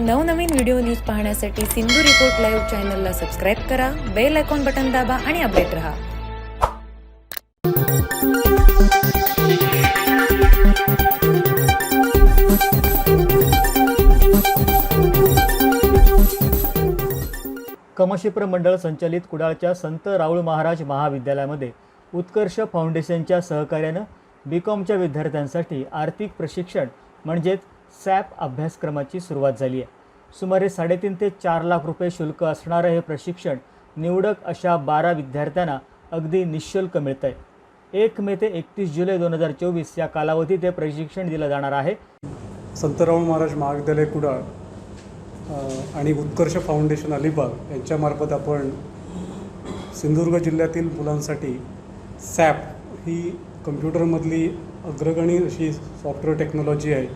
नवनवीन video news पाहण्यासाठी Sindhu report live चॅनलला सबस्क्राईब करा बेल आयकॉन बटन दाबा आणि अपडेट रहा. कमशिप्र मंडळ संचालित कुडाळच्या संत राऊळ महाराज महाविद्यालयामध्ये उत्कर्ष फाउंडेशनच्या सहकार्यानं बी कॉमच्या विद्यार्थ्यांसाठी आर्थिक प्रशिक्षण म्हणजेच सॅप अभ्यासक्रमाची सुरुवात झाली आहे. सुमारे साडेतीन ते चार लाख रुपये शुल्क असणारं हे प्रशिक्षण निवडक अशा बारा विद्यार्थ्यांना अगदी निशुल्क मिळतं आहे एक मे ते एकतीस जुलै दोन हजार चोवीस या कालावधीत हे प्रशिक्षण दिलं जाणार आहे. संतराम महाराज महाविद्यालय कुडाळ आणि उत्कर्ष फाउंडेशन अलिबाग यांच्यामार्फत आपण सिंधुदुर्ग जिल्ह्यातील मुलांसाठी सॅप ही कम्प्युटरमधली अग्रगणी अशी सॉफ्टवेअर टेक्नॉलॉजी आहे.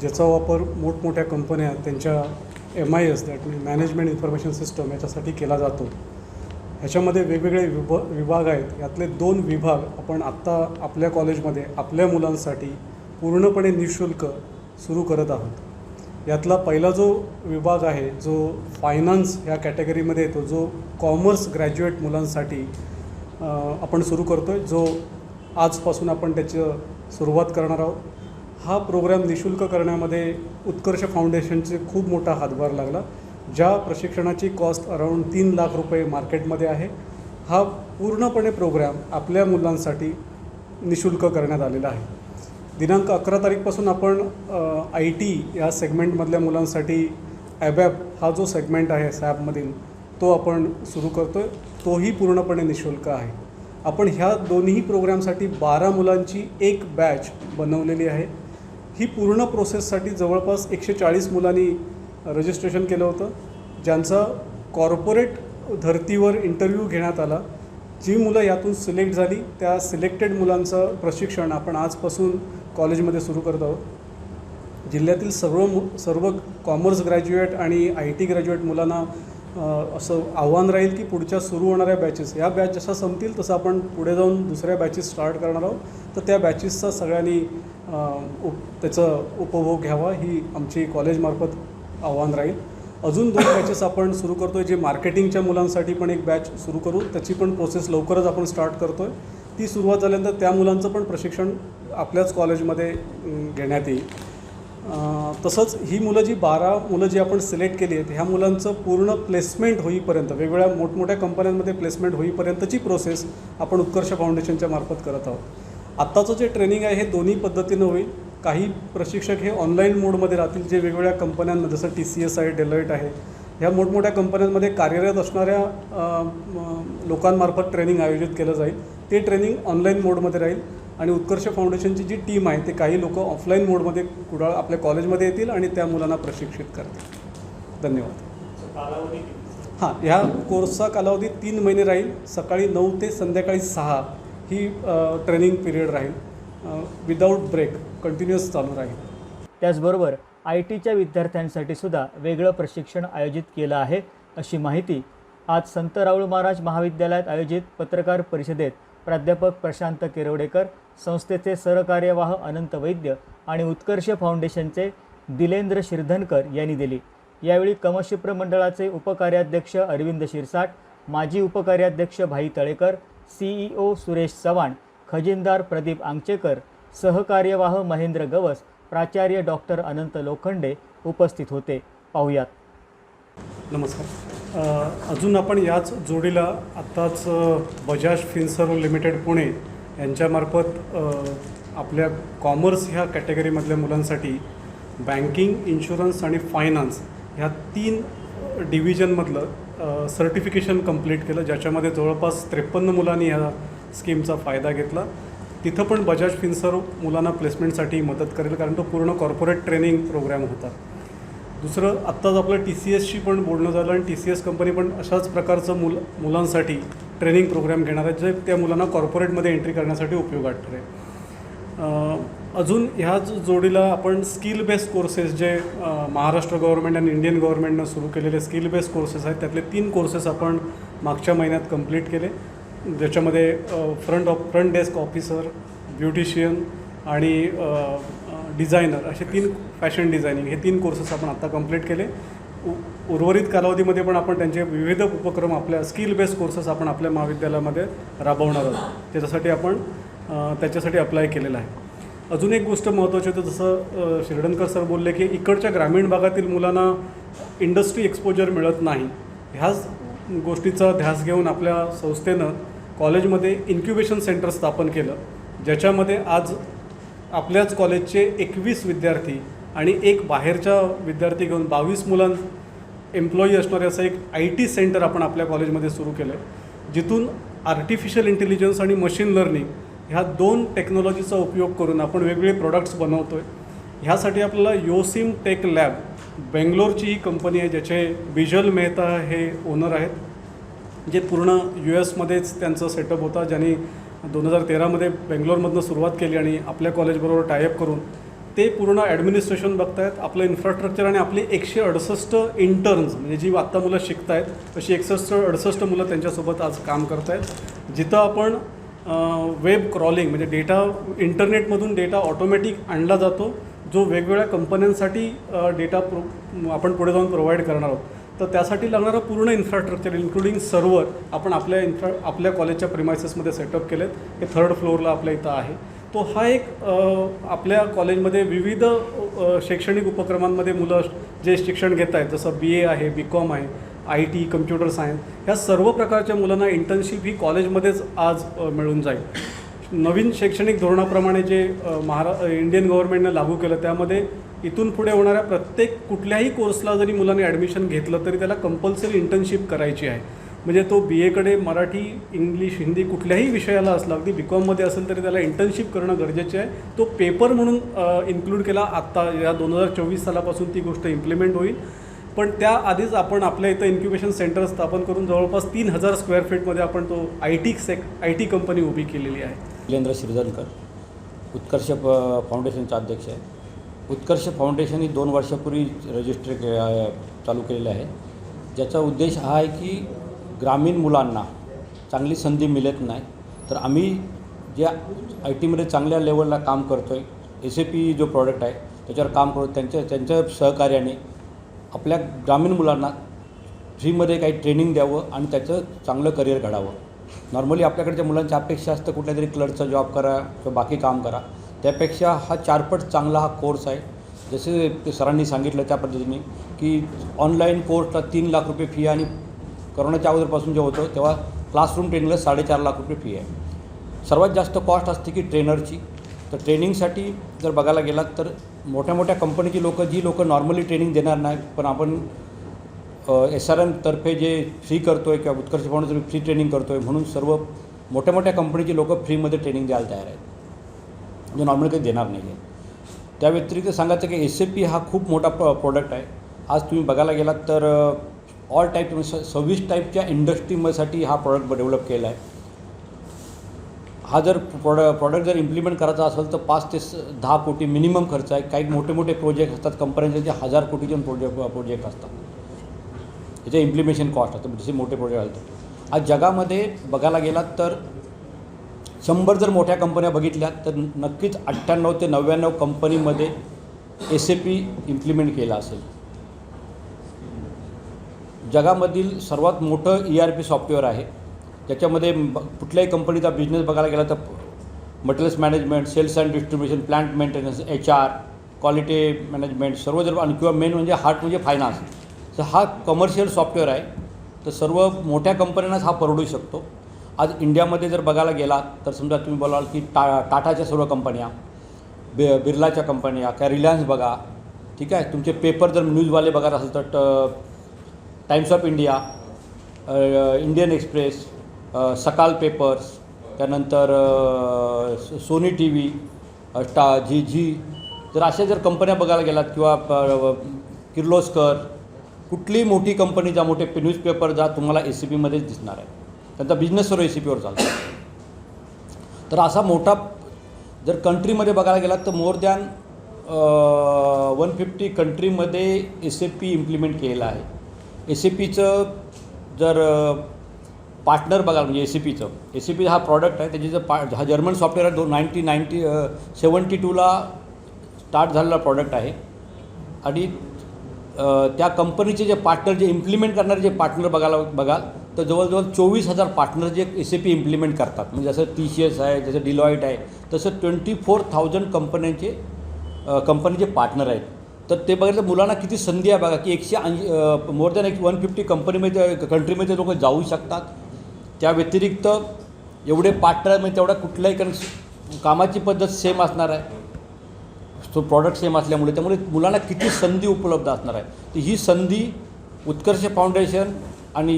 ज्याचा वापर मोठमोठ्या कंपन्या त्यांच्या M I S that mean management information system याच्यासाठी केला जातो. ह्याच्यामध्ये वेगवेगळे विभ विभाग आहेत. यातले दोन विभाग आपण आत्ता आपल्या कॉलेजमध्ये आपल्या मुलांसाठी पूर्णपणे निशुल्क सुरू करत आहोत. यातला पहिला जो विभाग आहे जो फायनान्स ह्या कॅटेगरीमध्ये येतो जो कॉमर्स ग्रॅज्युएट मुलांसाठी आपण सुरू करतो आहे जो आजपासून आपण त्याचं सुरुवात करणार आहोत. हा प्रोग्राम निशुल्क करण्यामध्ये उत्कर्ष फाउंडेशनचे खूप मोठा हातभार लागला ज्या प्रशिक्षणाची कॉस्ट अराऊंड तीन लाख रुपये मार्केटमध्ये आहे. हा पूर्णपणे प्रोग्राम आपल्या मुलांसाठी निशुल्क करण्यात आलेला आहे. दिनांक अकरा तारीखपासून आपण आय टी या सेगमेंटमधल्या मुलांसाठी ॲबॅप हा जो सेगमेंट आहे सॅबमधील तो आपण सुरू करतो आहे तोही पूर्णपणे निशुल्क आहे. आपण ह्या दोन्ही प्रोग्रामसाठी बारा मुलांची एक बॅच बनवलेली आहे. ही पूर्ण प्रोसेससाठी जवळपास एकशे चाळीस मुलांनी रजिस्ट्रेशन केलं होतं. ज्यांचा कॉर्पोरेट धर्तीवर इंटरव्ह्यू घेण्यात आला. जी मुलं यातून सिलेक्ट झाली त्या सिलेक्टेड मुलांचं प्रशिक्षण आपण आजपासून कॉलेजमध्ये सुरू करत आहोत. जिल्ह्यातील सर्व मु सर्व कॉमर्स ग्रॅज्युएट आणि आय टी ग्रॅज्युएट मुलांना असं आव्हान राहील की पुढच्या सुरू होणाऱ्या बॅचेस या बॅच जशा संपतील तसं आपण पुढे जाऊन दुसऱ्या बॅचेस स्टार्ट करणार आहोत. तर त्या बॅचेसचा सगळ्यांनी उप त्याचं उपभोग घ्यावा ही आमची कॉलेजमार्फत आव्हान राहील. अजून दोन बॅचेस आपण सुरू करतो आहे जे मार्केटिंगच्या मुलांसाठी पण एक बॅच सुरू करू. त्याची पण प्रोसेस लवकरच आपण स्टार्ट करतो आहे ती सुरुवात झाल्यानंतर त्या मुलांचं पण प्रशिक्षण आपल्याच कॉलेजमध्ये घेण्यात येईल. तसंच ही मुलं जी बारा मुलं जी आपण सिलेक्ट केली आहेत ह्या मुलांचं पूर्ण प्लेसमेंट होईपर्यंत वेगवेगळ्या मोठमोठ्या कंपन्यांमध्ये प्लेसमेंट होईपर्यंतची प्रोसेस आपण उत्कर्ष फाउंडेशनच्या मार्फत करत आहोत. आत्ताचं जे ट्रेनिंग आहे हे दोन्ही पद्धतीनं होईल. काही प्रशिक्षक हे ऑनलाईन मोडमध्ये राहतील जे वेगवेगळ्या कंपन्यांना जसं टी सी एस आहे डेलॉईट आहे. ह्या मोठमोठ्या कंपन्यांमध्ये कार्यरत असणाऱ्या लोकांमार्फत ट्रेनिंग आयोजित केलं जाईल. ते ट्रेनिंग ऑनलाईन मोडमध्ये राहील आणि उत्कर्ष फाउंडेशनची जी टीम आहे ते काही लोक ऑफलाईन मोडमध्ये कुडाळ आपल्या कॉलेजमध्ये येतील आणि त्या मुलांना प्रशिक्षित करतील. धन्यवाद. हां ह्या कोर्सचा कालावधी तीन महिने राहील. सकाळी नऊ ते संध्याकाळी सहा. ही ट्रेनिंग पिरियड राहील. विदाऊट ब्रेक कंटिन्युअस चालू राहील. त्याचबरोबर आय टीच्या विद्यार्थ्यांसाठी सुद्धा वेगळं प्रशिक्षण आयोजित केलं आहे अशी माहिती आज संत राऊळ महाराज महाविद्यालयात आयोजित पत्रकार परिषदेत प्राध्यापक प्रशांत किरवडेकर संस्थेचे सहकार्यवाह अनंत वैद्य आणि उत्कर्ष फाउंडेशनचे दिलेंद्र शिरधनकर यांनी दिली. यावेळी कमशिप्र मंडळाचे उपकार्याध्यक्ष अरविंद शिरसाट माजी उपकार्याध्यक्ष भाई तळेकर सीईओ सुरेश चव्हाण खजिनदार प्रदीप आंगचेकर सहकार्यवाह महेंद्र गवस प्राचार्य डॉक्टर अनंत लोखंडे उपस्थित होते. पाहुयात. नमस्कार. अजून आपण याच जोडीला आत्ताच बजाज फिन्सर लिमिटेड पुणे यांच्यामार्फत आपल्या कॉमर्स ह्या कॅटेगरीमधल्या मुलांसाठी बँकिंग इन्शुरन्स आणि फायनान्स ह्या तीन डिव्हिजनमधलं सर्टिफिकेशन कंप्लीट केलं ज्याच्यामध्ये जवळपास त्रेपन्न मुलांनी ह्या स्कीमचा फायदा घेतला. तिथं पण बजाज फिन्सर मुलांना प्लेसमेंटसाठी मदत करेल कारण तो पूर्ण कॉर्पोरेट ट्रेनिंग प्रोग्राम होता. दुसरं आत्ताच आपलं टी सी एसशी पण बोलणं झालं आणि टी सी एस कंपनी पण अशाच प्रकारचं मुल मुलांसाठी ट्रेनिंग प्रोग्राम घेणार आहे जे त्या मुलांना कॉर्पोरेटमध्ये एंट्री करण्यासाठी उपयोगात ठरेल. अजून ह्याच जोडीला आपण स्किल बेस्ड कोर्सेस जे महाराष्ट्र गव्हर्नमेंट आणि इंडियन गव्हर्नमेंटनं सुरू केलेले स्किल बेस्ड कोर्सेस आहेत त्यातले तीन कोर्सेस आपण मागच्या महिन्यात कंप्लीट केले. ज्याच्यामध्ये front of front desk officer beautician आणि डिझायनर असे तीन फॅशन डिझायनिंग हे तीन कोर्सेस आपण आत्ता कंप्लीट केले. उ उर्वरित कालावधीमध्ये पण आपण त्यांचे विविध उपक्रम आपल्या स्किल बेस्ड कोर्सेस आपण आपल्या महाविद्यालयामध्ये राबवणार आहोत. त्याच्यासाठी आपण त्याच्यासाठी अप्लाय केलेलं आहे. अजून एक गोष्ट महत्त्वाची होती जसं अ, शिरडणकर सर बोलले की इकडच्या ग्रामीण भागातील मुलांना इंडस्ट्री एक्सपोजर मिळत नाही. ह्याच गोष्टीचा ध्यास घेऊन आपल्या संस्थेनं कॉलेजमध्ये इन्क्युबेशन सेंटर स्थापन केलं ज्याच्यामध्ये आज आपल्याच कॉलेजचे एकवीस विद्यार्थी आणि एक बाहेरच्या विद्यार्थी घेऊन बावीस मुलां एम्प्लॉई असणारे असं एक आय टी सेंटर आपण आपल्या कॉलेजमध्ये सुरू केलं आहे जिथून आर्टिफिशियल इंटेलिजन्स आणि मशीन लर्निंग ह्या दोन टेक्नॉलॉजीचा उपयोग करून आपण वेगवेगळे प्रोडक्ट्स बनवतो आहे ह्यासाठी आपल्याला योसिम टेक लॅब बेंगलोरची ही कंपनी आहे ज्याचे बिजल मेहता हे ओनर आहेत जे पूर्ण यू एसमध्येच त्यांचं सेटअप होता ज्यांनी दोन हजार तेरामध्ये बेंगलोरमधनं सुरुवात केली आणि आपल्या कॉलेजबरोबर टायअप करून ते पूर्ण ॲडमिनिस्ट्रेशन बघतायत आपलं इन्फ्रास्ट्रक्चर आणि आपली एकशे अडुसष्ट इंटर्न्स म्हणजे जी आत्ता मुलं शिकत आहेत अशी एकसष्ट अडुसष्ट मुलं त्यांच्यासोबत आज काम करत आहेत जिथं आपण वेब क्रॉलिंग म्हणजे डेटा इंटरनेटमधून डेटा ऑटोमॅटिक आणला जातो जो वेगवेगळ्या कंपन्यांसाठी डेटा प्रो आपण पुढे जाऊन प्रोव्हाइड करणार आहोत. तर त्यासाठी लागणारं पूर्ण इन्फ्रास्ट्रक्चर इन्क्लुडिंग सर्व्हर आपण आपल्या इन्फ्रा आपल्या कॉलेजच्या प्रिमायसेसमध्ये सेटअप केलेत. हे थर्ड फ्लोअरला आपल्या इथं आहे. तो हा एक आपल्या कॉलेजमध्ये विविध शैक्षणिक उपक्रमांमध्ये मुलं जे शिक्षण घेत आहेत जसं बी ए आहे बी कॉम आहे आय टी कम्प्युटर सायन्स ह्या सर्व प्रकारच्या मुलांना इंटर्नशिप ही कॉलेजमध्येच आज मिळून जाईल. नवीन शैक्षणिक धोरणाप्रमाणे जे महारा इंडियन गव्हर्नमेंटनं लागू केलं त्यामध्ये इथून पुढे होणाऱ्या प्रत्येक कुठल्याही कोर्सला जरी मुलांनी ॲडमिशन घेतलं तरी त्याला कंपल्सरी इंटर्नशिप करायची आहे. म्हणजे तो बी एकडे मराठी इंग्लिश हिंदी कुठल्याही विषयाला असला अगदी बी कॉममध्ये असेल तरी त्याला इंटर्नशिप करणं गरजेचे आहे. तो पेपर म्हणून इन्क्लूड केला. आत्ता या दोन हजार चोवीस सालापासून ती गोष्ट इम्प्लिमेंट होईल. पण त्याआधीच आपण आपल्या इथं इन्क्युबेशन सेंटर स्थापन करून जवळपास तीन हजार स्क्वेअर फीटमध्ये आपण तो आय टी सेक आय टी कंपनी उभी केलेली आहे. शैलेंद्र श्रीधनकर उत्कर्ष प- फाउंडेशनचा अध्यक्ष आहे उत्कर्ष फाउंडेशन ही दोन वर्षापूर्वी रजिस्टर के चालू केलेलं आहे. ज्याचा उद्देश हा आहे की ग्रामीण मुलांना चांगली संधी मिळत नाही तर आम्ही जे आय टीमध्ये चांगल्या लेवलला काम करतो आहे एस ए पी जो प्रॉडक्ट आहे त्याच्यावर काम करतो त्यांच्या त्यांच्या सहकार्याने आपल्या ग्रामीण मुलांना फ्रीमध्ये काही ट्रेनिंग द्यावं आणि त्याचं चांगलं करिअर घडावं. नॉर्मली आपल्याकडच्या मुलांची अपेक्षा असतं कुठल्या तरी क्लर्कचा जॉब करा किंवा बाकी काम करा त्यापेक्षा हा चारपट चांगला हा कोर्स आहे. जसे ते सरांनी सांगितलं त्या पद्धतीने की ऑनलाईन कोर्सला तीन लाख रुपये फी आणि करोनाच्या अगोदरपासून जे होतं तेव्हा क्लासरूम ट्रेनिंगला साडेचार लाख रुपये फी आहे. सर्वात जास्त कॉस्ट असते की ट्रेनरची तर ट्रेनिंगसाठी जर बघायला गेलात तर मोठ्या मोठ्या कंपनीची लोकं जी लोकं नॉर्मली ट्रेनिंग देणार नाही पण आपण एस आर एमतर्फे जे फ्री करतो आहे किंवा उत्कर्ष फाउंडेशन फ्री ट्रेनिंग करतो आहे म्हणून सर्व मोठ्या मोठ्या कंपनीची लोकं फ्रीमध्ये ट्रेनिंग द्यायला तयार आहेत. जे नॉर्मली काही देणार नाही आहे त्या व्यतिरिक्त सांगायचं की एस ए पी हा खूप मोठा प प्रोडक्ट आहे. आज तुम्ही बघायला गेलात तर ऑल टाईप स सव्वीस टाईपच्या इंडस्ट्रीमध्ये हा प्रॉडक्ट डेव्हलप केला आहे हा जर प्रॉड प्रॉडक्ट जर इम्प्लिमेंट करायचा असेल तर पाच ते स दहा कोटी मिनिमम खर्च आहे. काही मोठे मोठे प्रोजेक्ट असतात. कंपन्यांचे जे हजार कोटीचे प्रोजेक्ट प्रोजेक्ट असतात. त्याचे इम्प्लिमेशन कॉस्ट असतं जसे मोठे प्रोजेक्ट असतात आज जगामध्ये बघायला गेलात तर शंभर जर मोठ्या कंपन्या बघितल्या तर नक्कीच अठ्ठ्याण्णव ते नव्याण्णव कंपनीमध्ये एस ए पी इम्प्लिमेंट केला असेल. जगामधील सर्वात मोठं ई आर पी सॉफ्टवेअर आहे. त्याच्यामध्ये ब- कुठल्याही कंपनीचा बिझनेस बघायला गेला तर materials management sales and distribution plant maintenance H R quality management सर्व जर आणि किंवा मेन म्हणजे हार्ट म्हणजे फायनान्स तर हा कमर्शियल सॉफ्टवेअर आहे. तर सर्व मोठ्या कंपन्यांनाच हा परवडू शकतो. आज इंडियामध्ये जर बघायला गेला तर समजा तुम्ही बोलाल की टा टाटाच्या सर्व कंपन्या बि बिर्लाच्या कंपन्या काय रिलायन्स बघा. ठीक आहे? तुमचे पेपर जर न्यूजवाले बघत असेल तर Times Times of India Indian Express uh, Sakal papers त्यानंतर सोनी टी व्ही टा झी झी. जर अशा जर कंपन्या बघायला गेलात किंवा किर्लोस्कर कुठलीही मोठी कंपनी जा मोठे न्यूजपेपर जा तुम्हाला ए सी पीमध्येच दिसणार आहे त्यांचा बिझनेस सर्व ए सी पीवर चालतो. तर असा मोठा जर कंट्रीमध्ये बघायला गेलात तर मोर दॅन वन फिफ्टी कंट्रीमध्ये एस ए पी इम्प्लिमेंट केलेलं आहे. एस ए पीचं जर पार्टनर बघाल म्हणजे ए सी पीचं ए सी पी हा प्रॉडक्ट आहे त्याची जर पा हा जर्मन सॉफ्टवेअर दोन नाईन्टी नाईन्टी सेवन्टी टूला स्टार्ट झालेला प्रॉडक्ट आहे. आणि त्या कंपनीचे जे पार्टनर जे इम्प्लिमेंट करणारे जे पार्टनर बघायला बघाल तर जवळजवळ चोवीस हजार पार्टनर जे एस ए पी इम्प्लिमेंट करतात. म्हणजे जसं टी सी एस आहे जसं डिलॉईट आहे तसं ट्वेंटी फोर थाउजंड कंपन्यांचे कंपनीचे पार्टनर आहेत. तर ते बघितलं मुलांना किती संधी आहे बघा की एकशे ऐंशी मोर दॅन एक वन फिफ्टी कंपनीमध्ये कंट्रीमध्ये लोक जाऊ शकतात. त्या व्यतिरिक्त एवढे पार्टनर म्हणजे तेवढा कुठल्याही कारण कामाची पद्धत सेम असणार आहे. तो प्रॉडक्ट सेम असल्यामुळे त्यामुळे मुलांना किती संधी उपलब्ध असणार आहे. तर ही संधी उत्कर्ष फाउंडेशन आणि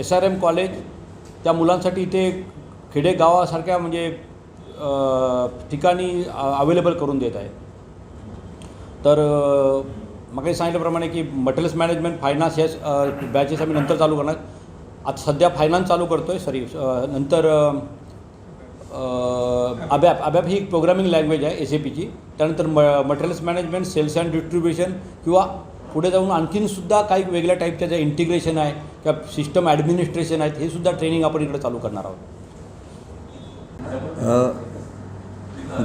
एस आर एम कॉलेज त्या मुलांसाठी इथे खेडेगावासारख्या म्हणजे ठिकाणी अवेलेबल करून देत आहे. तर मग सांगितल्याप्रमाणे की मटेरियल्स मॅनेजमेंट फायनान्स या बॅचेस आम्ही नंतर चालू करणार. आता सध्या फायनान्स चालू करतो आहे सॉरी नंतर अबॅप अबॅप ही एक प्रोग्रामिंग लँग्वेज आहे एस ए पीची त्यानंतर म materials management sales and distribution किंवा पुढे जाऊन आणखीनसुद्धा काही वेगळ्या टाईपच्या ज्या इंटिग्रेशन आहे किंवा सिस्टम ॲडमिनिस्ट्रेशन आहेत हे सुद्धा ट्रेनिंग आपण इकडे चालू करणार आहोत.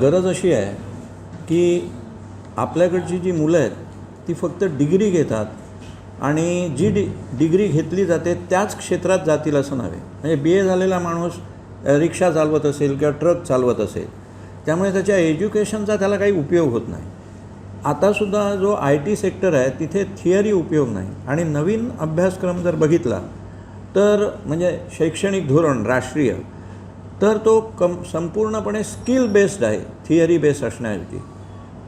गरज अशी आहे की आपल्याकडची जी मुलं आहेत ती फक्त डिग्री घेतात. आणि जी डि डिग्री घेतली जाते त्याच क्षेत्रात जातील असं नव्हे. म्हणजे बी ए झालेला माणूस रिक्षा चालवत असेल किंवा ट्रक चालवत असेल त्यामुळे त्याच्या एज्युकेशनचा त्याला काही उपयोग होत नाही. आतासुद्धा जो आय टी सेक्टर आहे तिथे थिअरी उपयोग नाही. आणि नवीन अभ्यासक्रम जर बघितला तर म्हणजे शैक्षणिक धोरण राष्ट्रीय तर तो कम संपूर्णपणे स्किल बेस्ड आहे थिअरी बेस्ड असण्याऐवजी.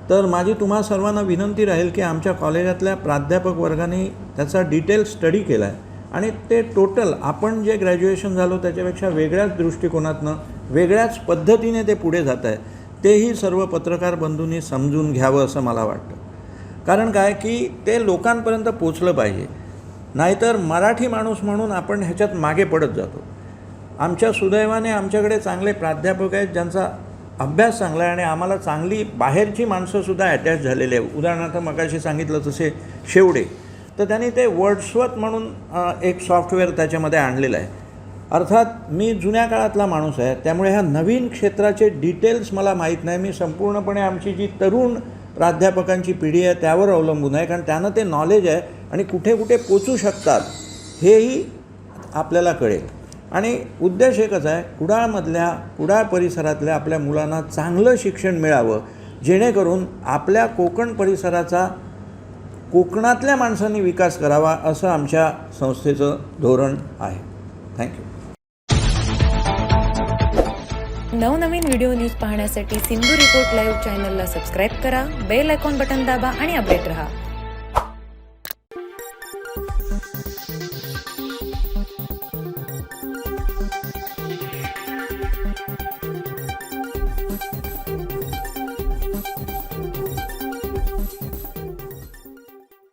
तर माझी तुम्हा सर्वांना विनंती राहील की आमच्या कॉलेजातल्या प्राध्यापक वर्गाने त्याचा डिटेल स्टडी केला आहे आणि ते टोटल आपण जे ग्रॅज्युएशन झालो त्याच्यापेक्षा वेगळ्याच दृष्टिकोनातनं वेगळ्याच पद्धतीने ते पुढे जात आहे तेही सर्व पत्रकार बंधूंनी समजून घ्यावं असं मला वाटतं. कारण काय की ते लोकांपर्यंत पोचलं पाहिजे. नाहीतर मराठी माणूस म्हणून आपण ह्याच्यात मागे पडत जातो. आमच्या सुदैवाने आमच्याकडे चांगले प्राध्यापक आहेत ज्यांचा अभ्यास चांगला आहे आणि आम्हाला चांगली बाहेरची माणसंसुद्धा अटॅच झालेली आहे उदाहरणार्थ मगाशी सांगितलं तसे शेवडे. तर त्यांनी ते वर्ड्सवत म्हणून एक सॉफ्टवेअर त्याच्यामध्ये आणलेलं आहे. अर्थात मी जुन्या काळातला माणूस आहे त्यामुळे ह्या नवीन क्षेत्राचे डिटेल्स मला माहीत नाही. मी संपूर्णपणे आमची जी तरुण प्राध्यापकांची पिढी आहे त्यावर अवलंबून आहे कारण त्यांना ते नॉलेज आहे आणि कुठे कुठे पोचू शकतात हेही आपल्याला कळेल. आणि उद्देश एकच आहे कुडाळमधल्या कुडाळ परिसरातल्या आपल्या मुलांना चांगलं शिक्षण मिळावं जेणेकरून आपल्या कोकण परिसराचा कोकणातल्या माणसांनी विकास करावा असं आमच्या संस्थेचं धोरण आहे. थँक्यू नवनवीन व्हिडिओ न्यूज पाहण्यासाठी सिंधू रिपोर्ट लाईव्ह चॅनलला सबस्क्राईब करा बेल आयकॉन बटन दाबा आणि अपडेट रहा.